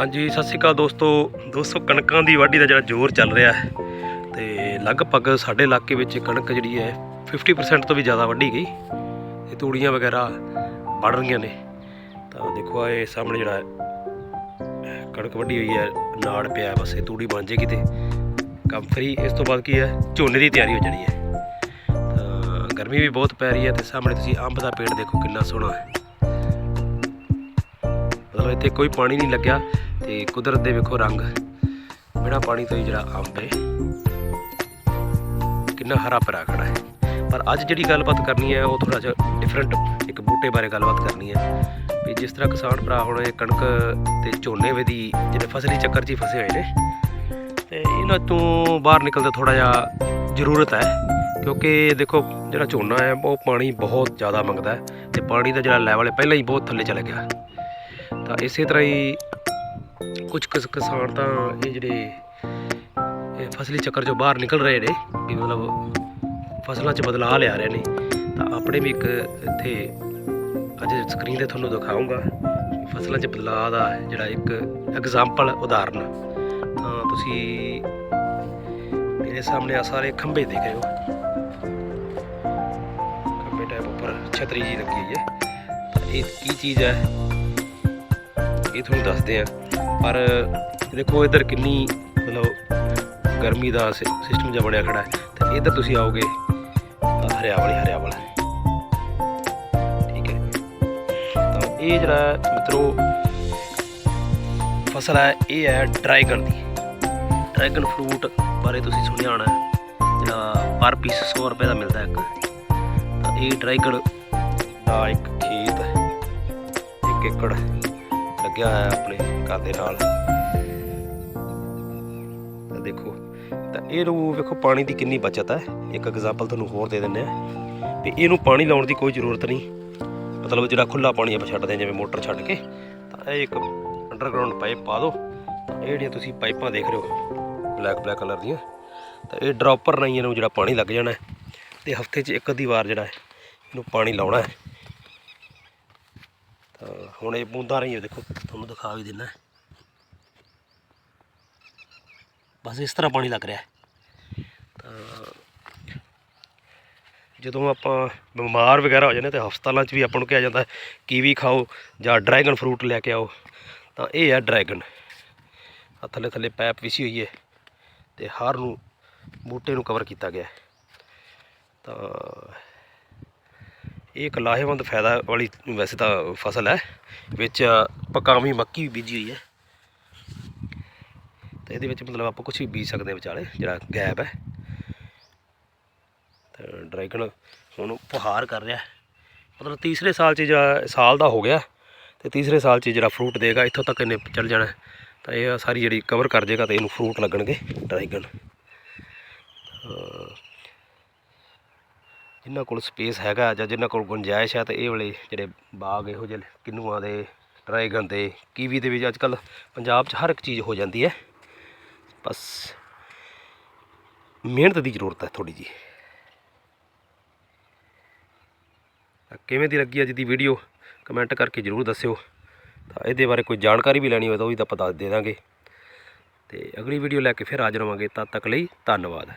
ਹਾਂਜੀ, ਸਤਿ ਸ਼੍ਰੀ ਅਕਾਲ ਦੋਸਤੋ। ਦੋਸਤੋ, ਕਣਕਾਂ ਦੀ ਵਾਢੀ ਦਾ ਜਿਹੜਾ ਜ਼ੋਰ ਚੱਲ ਰਿਹਾ ਹੈ, ਤੇ ਲਗਭਗ ਸਾਡੇ ਇਲਾਕੇ ਵਿੱਚ ਕਣਕ ਜਿਹੜੀ ਹੈ 50% ਤੋਂ ਵੀ ਜ਼ਿਆਦਾ ਵੱਢੀ ਗਈ। ਤੇ ਤੂੜੀਆਂ ਵਗੈਰਾ ਵੱਢ ਰਹੀਆਂ ਨੇ। ਤਾਂ ਦੇਖੋ, ਆਹ ਇਹ ਸਾਹਮਣੇ ਜਿਹੜਾ ਕਣਕ ਵੱਢੀ ਹੋਈ ਹੈ, ਨਾੜ ਪਿਆ, ਬਸ ਇਹ ਤੂੜੀ ਬਣ ਜੇਗੀ ਤੇ ਕੰਮ ਫਰੀ। ਇਸ ਤੋਂ ਬਾਅਦ ਕੀ ਹੈ, ਝੋਨੇ ਦੀ ਤਿਆਰੀ ਹੋ ਜਾਣੀ ਹੈ। ਤਾਂ ਗਰਮੀ ਵੀ ਬਹੁਤ ਪੈ ਰਹੀ ਹੈ ਤੇ ਸਾਹਮਣੇ ਤੁਸੀਂ ਅੰਬ ਦਾ ਪੇੜ ਦੇਖੋ ਕਿੰਨਾ ਸੋਹਣਾ ਹੈ। ਮਤਲਬ ਇੱਥੇ ਕੋਈ ਪਾਣੀ ਨਹੀਂ ਲੱਗਿਆ। ਤੇ ਕੁਦਰਤ ਦੇ ਵੇਖੋ ਰੰਗ। ਬਿਨਾਂ ਪਾਣੀ ਤੋਂ ਹੀ ਜਿਹੜਾ ਅੰਬ ਹੈ, ਕਿੰਨਾ ਹਰਾ ਭਰਾ ਖੜਾ ਹੈ। ਪਰ ਅੱਜ ਜਿਹੜੀ ਗੱਲਬਾਤ ਕਰਨੀ ਹੈ, ਉਹ ਥੋੜਾ ਜਿਹਾ ਡਿਫਰੈਂਟ ਇੱਕ ਬੂਟੇ ਬਾਰੇ ਗੱਲਬਾਤ ਕਰਨੀ ਹੈ। ਵੀ ਜਿਸ ਤਰ੍ਹਾਂ ਕਿਸਾਨ ਭਰਾ ਹੁਣ ਇਹ ਕਣਕ ਤੇ ਝੋਨੇ ਵੇ ਦੀ ਜਿਹੜੇ ਫਸਲੀ ਚੱਕਰ 'ਚ ਹੀ ਫਸੇ ਹੋਏ ਨੇ, ਤੇ ਇਹਨਾਂ ਤੋਂ ਬਾਹਰ ਨਿਕਲਦਾ ਥੋੜਾ ਜਿਹਾ ਜ਼ਰੂਰਤ ਹੈ। ਕਿਉਂਕਿ ਦੇਖੋ, ਜਿਹੜਾ ਝੋਨਾ ਹੈ, ਉਹ ਪਾਣੀ ਬਹੁਤ ਜ਼ਿਆਦਾ ਮੰਗਦਾ ਹੈ ਤੇ ਪਾਣੀ ਦਾ ਜਿਹੜਾ ਲੈਵਲ ਹੈ, ਪਹਿਲਾਂ ਹੀ ਬਹੁਤ ਥੱਲੇ ਚਲਾ ਗਿਆ। ਤਾਂ ਇਸੇ ਤਰ੍ਹਾਂ ਹੀ ਕੁਝ ਕਿਸ ਕਿਸਾਨ ਤਾਂ ਇਹ ਜਿਹੜੇ, ਇਹ ਫਸਲੀ ਚੱਕਰ ਚੋਂ ਬਾਹਰ ਨਿਕਲ ਰਹੇ ਨੇ, ਵੀ ਮਤਲਬ ਫਸਲਾਂ 'ਚ ਬਦਲਾਅ ਲਿਆ ਰਹੇ ਨੇ। ਤਾਂ ਆਪਣੇ ਵੀ ਇੱਕ ਇੱਥੇ ਅੱਜ ਸਕਰੀਨ ਤੇ ਤੁਹਾਨੂੰ ਦਿਖਾਉਂਗਾ ਫਸਲਾਂ 'ਚ ਬਦਲਾਅ ਦਾ ਜਿਹੜਾ ਇੱਕ ਐਗਜ਼ਾਮਪਲ ਉਦਾਹਰਨ। ਤਾਂ ਤੁਸੀਂ ਮੇਰੇ ਸਾਹਮਣੇ ਆ ਸਾਰੇ ਖੰਭੇ ਦੇਖ ਰਹੇ ਹੋ। ਖੰਭੇ ਟਾਈਪ ਉੱਪਰ ਛਤਰੀ ਜੀ ਲੱਗੀ ਹੋਈ ਹੈ। ਤਾਂ ਇਹ ਕੀ ਚੀਜ਼ ਹੈ? ਇਹ ਤੁਹਾਨੂੰ ਦੱਸਦੇ ਆ ਪਰ ਦੇਖੋ ਇੱਧਰ ਕਿੰਨੀ ਮਤਲਬ ਗਰਮੀ ਦਾ ਸਿਸਟਮ ਜਿਹਾ ਬਣਿਆ ਖੜਾ ਹੈ। ਤੇ ਇੱਧਰ ਤੁਸੀਂ ਆਓਗੇ, ਤਾਂ ਹਰਿਆਵਲ ਹੀ ਹਰਿਆਵਲ ਠੀਕ ਹੈ। ਤਾਂ ਇਹ ਜਿਹੜਾ ਮਿੱਤਰੋ, ਫਸਲ ਹੈ, ਇਹ ਹੈ ਡਰੈਗਨ ਦੀ। ਡਰੈਗਨ ਫਰੂਟ ਬਾਰੇ ਤੁਸੀਂ ਸੁਣਿਆ ਹੋਣਾ ਜਿਹੜਾ ਪਰ ਪੀਸ 100 ਰੁਪਏ ਦਾ ਮਿਲਦਾ ਇੱਕ। ਤਾਂ ਇਹ ਡਰੈਗਨ ਦਾ ਇੱਕ ਖੇਤ ਹੈ। ਇੱਕ ਏਕੜ। ਲੱਗਿਆ ਹੋਇਆ ਹੈ ਆਪਣੇ ਘਰ ਦੇ ਨਾਲ। ਤਾਂ ਦੇਖੋ, ਤਾਂ ਇਹਨੂੰ ਵੇਖੋ, ਪਾਣੀ ਦੀ ਕਿੰਨੀ ਬਚਤ ਹੈ। ਇੱਕ ਐਗਜ਼ਾਮਪਲ ਤੁਹਾਨੂੰ ਹੋਰ ਦੇ ਦਿੰਦੇ ਆ ਵੀ ਇਹਨੂੰ ਪਾਣੀ ਲਾਉਣ ਦੀ ਕੋਈ ਜ਼ਰੂਰਤ ਨਹੀਂ। ਮਤਲਬ ਜਿਹੜਾ ਖੁੱਲਾ ਪਾਣੀ ਆਪਾਂ ਛੱਡਦੇ ਹਾਂ, ਜਿਵੇਂ ਮੋਟਰ ਛੱਡ ਕੇ, ਤਾਂ ਇਹ ਇੱਕ ਅੰਡਰਗਰਾਉਂਡ ਪਾਈਪ ਪਾ ਦਿਓ। ਇਹ ਜਿਹੜੀਆਂ ਤੁਸੀਂ ਪਾਈਪਾਂ ਦੇਖ ਰਹੇ ਹੋ ਬਲੈਕ ਬਲੈਕ ਕਲਰ ਦੀਆਂ, ਤਾਂ ਇਹ ਡ੍ਰੌਪਰ ਨਾਲ ਇਹਨੂੰ ਜਿਹੜਾ ਪਾਣੀ ਲੱਗ ਜਾਣਾ ਹੈ। ਤੇ ਹਫ਼ਤੇ 'ਚ ਇੱਕ ਅੱਧੀ ਵਾਰ ਜਿਹੜਾ ਇਹਨੂੰ ਪਾਣੀ ਲਾਉਣਾ ਹੈ। ਤਾਂ ਹੁਣ ਇਹ ਬੂੰਦਾਂ ਰਹੀਆਂ ਦੇਖੋ, ਤੁਹਾਨੂੰ ਦਿਖਾ ਵੀ ਦਿੰਦਾ। ਬਸ ਇਸ ਤਰ੍ਹਾਂ ਪਾਣੀ ਲੱਗ ਰਿਹਾ। ਤਾਂ ਜਦੋਂ ਆਪਾਂ ਬਿਮਾਰ ਵਗੈਰਾ ਹੋ ਜਾਂਦੇ ਤੇ ਹਸਪਤਾਲਾਂ 'ਚ ਵੀ ਆਪਾਂ ਨੂੰ ਕਿਹਾ ਜਾਂਦਾ ਹੈ ਕੀਵੀ ਖਾਓ ਜਾਂ ਡਰੈਗਨ ਫਰੂਟ ਲੈ ਕੇ ਆਓ, ਤਾਂ ਇਹ ਹੈ ਡਰੈਗਨ। ਆ ਥੱਲੇ ਥੱਲੇ ਪੈਪ ਵਿਸੀ ਹੋਈ ਹੈ ਤੇ ਹਰ ਨੂੰ ਬੂਟੇ ਨੂੰ ਕਵਰ ਕੀਤਾ ਗਿਆ। ਤਾਂ ਇਹ ਇੱਕ ਲਾਹੇਵੰਦ ਫਾਇਦਾ ਵਾਲੀ ਵੈਸੇ ਤਾਂ ਫਸਲ ਹੈ, ਵਿੱਚ ਪਕਾਵੀਂ ਮੱਕੀ ਵੀ ਬੀਜੀ ਹੋਈ ਹੈ। ਤੇ ਇਹਦੇ ਵਿੱਚ ਮਤਲਬ ਆਪਾਂ ਕੁਝ ਵੀ ਬੀਜ ਸਕਦੇ ਹਾਂ ਵਿਚਾਲੇ, ਜਿਹੜਾ ਗੈਪ ਹੈ। ਤਾਂ ਡਰੈਗਨ ਹੁਣ ਫੁਹਾਰ ਕਰ ਰਿਹਾ ਮਤਲਬ ਤੀਸਰੇ ਸਾਲ 'ਚ ਜਿਹੜਾ, ਸਾਲ ਦਾ ਹੋ ਗਿਆ, ਤੇ ਤੀਸਰੇ ਸਾਲ 'ਚ ਜਿਹੜਾ ਫਰੂਟ ਦੇਗਾ, ਇੱਥੋਂ ਤੱਕ ਇਹਨੇ ਚੱਲ ਜਾਣਾ ਤਾਂ ਇਹ ਸਾਰੀ ਜਿਹੜੀ ਕਵਰ ਕਰ ਜੇਗਾ, ਤੇ ਇਹਨੂੰ ਫਰੂਟ ਲੱਗਣਗੇ, ਡਰੈਗਨ। ਜਿਨ੍ਹਾਂ ਕੋਲ ਸਪੇਸ ਹੈਗਾ ਜਾਂ ਜਿਨ੍ਹਾਂ ਕੋਲ ਗੁੰਜਾਇਸ਼ ਹੈ, ਤੇ ਇਹ ਵਾਲੇ ਜਿਹੜੇ ਬਾਗ ਇਹੋ ਜਿਹੇ ਕਿੰਨੂਆਂ ਦੇ, ਡਰੈਗਨ ਦੇ, ਕੀਵੀ ਦੇ ਵਿੱਚ ਅੱਜ ਕੱਲ ਪੰਜਾਬ 'ਚ ਹਰ ਇੱਕ ਚੀਜ਼ ਹੋ ਜਾਂਦੀ ਹੈ। ਬਸ ਮਿਹਨਤ ਦੀ ਜ਼ਰੂਰਤ ਹੈ ਥੋੜੀ ਜੀ ਕਿਵੇਂ ਦੀ ਲੱਗੀ ਅੱਜ ਦੀ ਵੀਡੀਓ ਕਮੈਂਟ ਕਰਕੇ ਜ਼ਰੂਰ ਦੱਸਿਓ। ਤਾਂ ਇਹਦੇ ਬਾਰੇ ਕੋਈ ਜਾਣਕਾਰੀ ਵੀ ਲੈਣੀ ਹੋਵੇ ਤਾਂ ਉਹ ਵੀ ਤਾਂ ਆਪਾਂ ਦੱਸ ਦੇ ਦਾਂਗੇ। ਤੇ ਅਗਲੀ ਵੀਡੀਓ ਲੈ ਕੇ ਫਿਰ ਹਾਜ਼ਰ ਹੋਵਾਂਗੇ। ਤਦ ਤੱਕ ਲਈ ਧੰਨਵਾਦ।